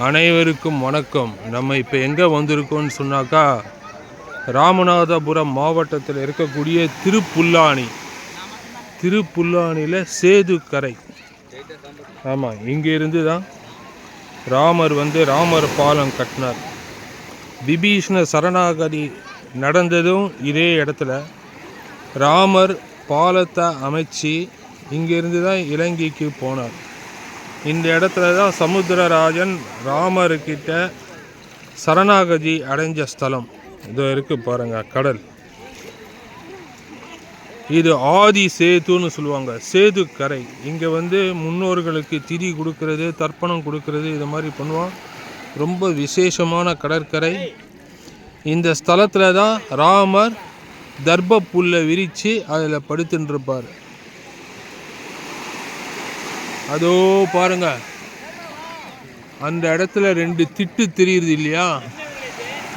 அனைவருக்கும் வணக்கம். நம்ம இப்போ எங்கே வந்திருக்கோம்னு சொன்னாக்கா ராமநாதபுரம் மாவட்டத்தில் இருக்கக்கூடிய திருப்புல்லானி திருப்புல்லானியில் சேதுக்கரை ஆமாம் இங்கேருந்து தான் ராமர் வந்து ராமர் பாலம் கட்டினார். விபீஷ்ண சரணாகதி நடந்ததும் இதே இடத்துல ராமர் பாலத்தை அமைச்சு இங்கேருந்து தான் இலங்கைக்கு போனார். இந்த இடத்துல தான் சமுத்திரராஜன் ராமர்கிட்ட சரணாகதி அடைஞ்ச ஸ்தலம். இதோ இருக்கு பாருங்கள் கடல். இது ஆதி சேதுன்னு சொல்லுவாங்க சேது கரை. இங்கே வந்து முன்னோர்களுக்கு திதி கொடுக்கறது தர்ப்பணம் கொடுக்கறது இது மாதிரி பண்ணுவோம் ரொம்ப விசேஷமான கடற்கரை. இந்த ஸ்தலத்தில் தான் ராமர் தர்ப்ப புல்லை விரித்து அதில் படுத்துட்டுருப்பார் அதோ பாருங்க. அந்த இடத்துல ரெண்டு திட்டு தெரியுது இல்லையா?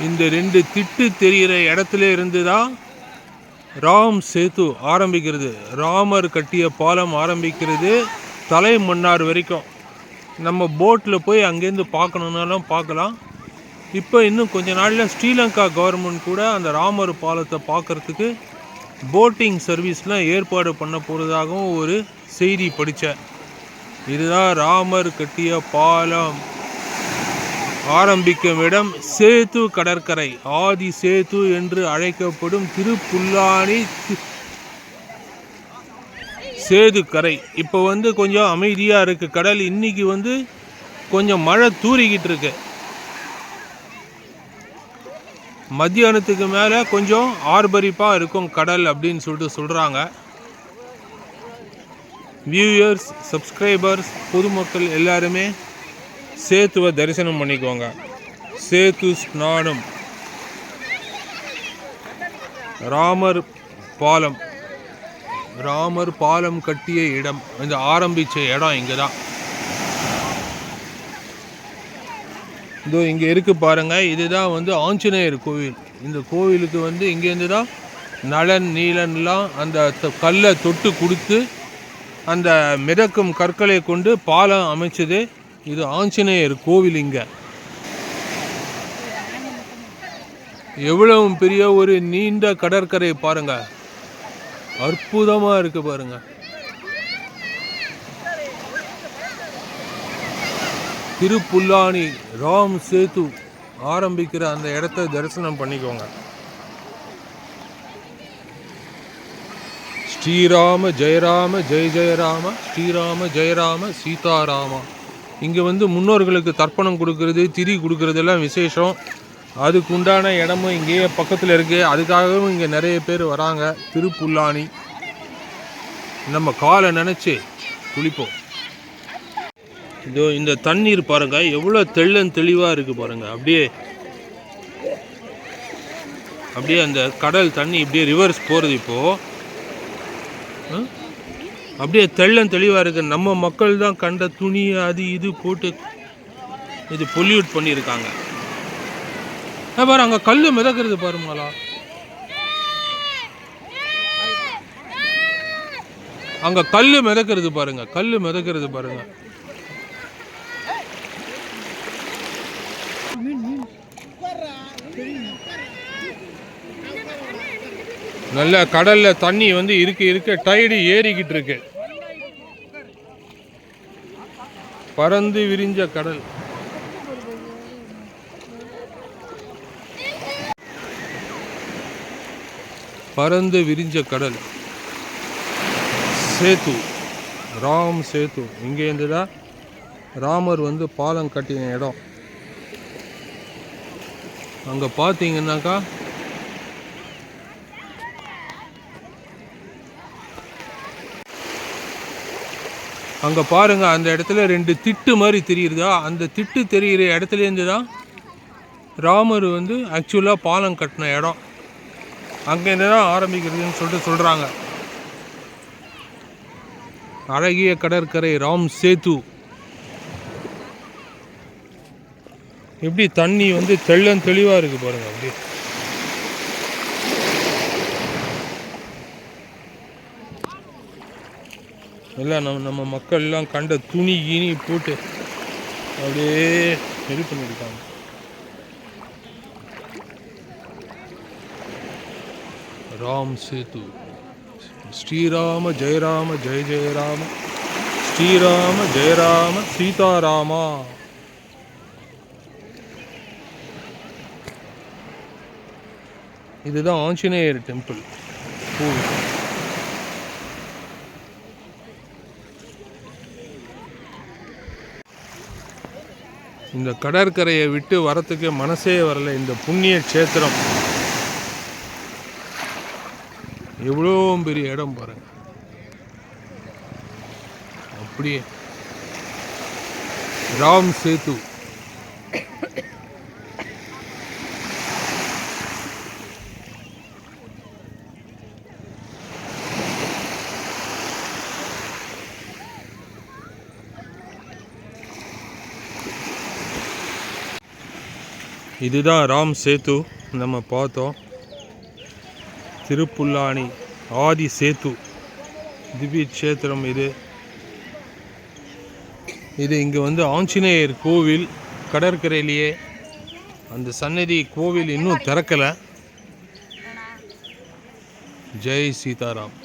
இந்த ரெண்டு திட்டு தெரிகிற இடத்துல இருந்து தான் ராம் சேத்து ஆரம்பிக்கிறது. ராமர் கட்டிய பாலம் ஆரம்பிக்கிறது தலை மன்னார் வரைக்கும். நம்ம போட்டில் போய் அங்கேருந்து பார்க்கணுன்னாலும் பார்க்கலாம். இப்போ இன்னும் கொஞ்ச நாளில் ஸ்ரீலங்கா கவர்மெண்ட் கூட அந்த ராமர் பாலத்தை பார்க்குறதுக்கு போட்டிங் சர்வீஸ்லாம் ஏற்பாடு பண்ண போகிறதாகவும் ஒரு செய்தி படித்தேன் இதுதான் ராமர் கட்டிய பாலம். ஆரம்பிக்கும் இடம் சேத்து கடற்கரை ஆதி சேத்து என்று அழைக்கப்படும் திருப்புல்லானி சேது கரை இப்போ வந்து கொஞ்சம் அமைதியாக இருக்குது கடல் இன்னைக்கு வந்து கொஞ்சம் மழை தூரிக்கிட்டு இருக்கு. மத்தியானத்துக்கு மேலே கொஞ்சம் ஆர்பரிப்பாக இருக்கும் கடல் அப்படின்னு சொல்லிட்டு சொல்கிறாங்க வியூயர்ஸ் சப்ஸ்கிரைபர்ஸ் பொதுமக்கள் எல்லாருமே சேத்துவை தரிசனம் பண்ணிக்கோங்க. சேத்து ஸ்நானம். ராமர் பாலம். ராமர் பாலம் கட்டிய இடம். இந்த ஆரம்பிச்ச இடம் இங்கே தான் இதோ இங்கே இருக்கு பாருங்கள் இதுதான் வந்து ஆஞ்சநேயர் கோவில். இந்த கோவிலுக்கு வந்து இங்கேருந்து தான் நலன் நீலன்லாம் அந்த கல்லை தொட்டு கொடுத்து அந்த மிதக்கும் கற்களை கொண்டு பாலம் அமைச்சது இது ஆஞ்சநேயர் கோவில் இங்கே. எவ்வளவு பெரிய ஒரு நீண்ட கடற்கரை பாருங்க. அற்புதமாக இருக்கு பாருங்க. திருப்புல்லானி ராம் சேது ஆரம்பிக்கிற அந்த இடத்த தரிசனம் பண்ணிக்கோங்க. ஸ்ரீராம ஜெயராம ஜெய ஜெயராம ஸ்ரீராம ஜெயராம சீதாராமா. இங்கே வந்து முன்னோர்களுக்கு தர்ப்பணம் கொடுக்கறது திரி கொடுக்கறதெல்லாம் விசேஷம். அதுக்கு உண்டான இடமும் இங்கேயே பக்கத்தில் இருக்குது அதுக்காகவும் இங்கே நிறைய பேர் வராங்க. திருப்புல்லானி நம்ம காலை நினச்சி குளிப்போம். இதோ இந்த தண்ணீர் பாருங்க. எவ்வளோ தெள்ளன் தெளிவாக இருக்குது பாருங்கள் அப்படியே அப்படியே அந்த கடல் தண்ணி இப்படியே ரிவர்ஸ் போகிறது இப்போது அப்படியே தெள்ளம் தெளிவாக இருக்கு. நம்ம மக்கள் தான் கண்ட துணி அது இது போட்டு இது பொல்யூட் பண்ணியிருக்காங்க. பாரு அங்கே கல் மிதக்கிறது பாருங்களா அங்கே கல் மிதக்கிறது பாருங்க கல் மிதக்கிறது பாருங்க. நல்ல கடல்ல தண்ணி வந்து இருக்க இருக்க டைடு ஏறிக்கிட்டு இருக்கு. பறந்து விரிஞ்ச கடல். பறந்து விரிஞ்ச கடல். சேத்து. ராம் சேத்து. இங்கேருந்து தான் ராமர் வந்து பாலம் கட்டின இடம். அங்கே பார்த்தீங்கன்னாக்கா அங்கே பாருங்கள் அந்த இடத்துல ரெண்டு திட்டு மாதிரி தெரியுறதா அந்த திட்டு தெரிகிற இடத்துலேருந்து தான் ராமர் வந்து ஆக்சுவலாக பாலம் கட்டின இடம். அங்கேருந்து தான் ஆரம்பிக்கிறதுன்னு சொல்லிட்டு சொல்கிறாங்க அழகிய கடற்கரை ராம் சேத்து எப்படி தண்ணி வந்து தெள்ளன் தெளிவாக இருக்குது பாருங்கள் அப்படியே. எல்லாம் நம்ம நம்ம மக்கள்லாம் கண்ட துணி கிணி போட்டு அப்படியே சரி பண்ணியிருக்காங்க. ராம் சேது. ஸ்ரீராம ஜெயராம ஜெய ஜெயராம ஸ்ரீராம ஜெயராம சீதாராமா. இதுதான் ஆஞ்சநேயர் டெம்பிள். இந்த கடற்கரையை விட்டு வரத்துக்கு மனசே வரல இந்த புண்ணிய க்ஷேத்திரம். எவ்வளோ பெரிய இடம் பாருங்க. அப்படியே. ராம் சேத்து இதுதான் ராம் சேது நம்ம பார்த்தோம். திருப்புல்லானி ஆதி சேத்து. திவ்ய க்ஷேத்திரம் இது. இது இங்கே வந்து ஆஞ்சநேயர் கோவில் கடற்கரையிலேயே. அந்த சன்னதி கோவில் இன்னும் திறக்கலை. ஜெய் சீதாராம்.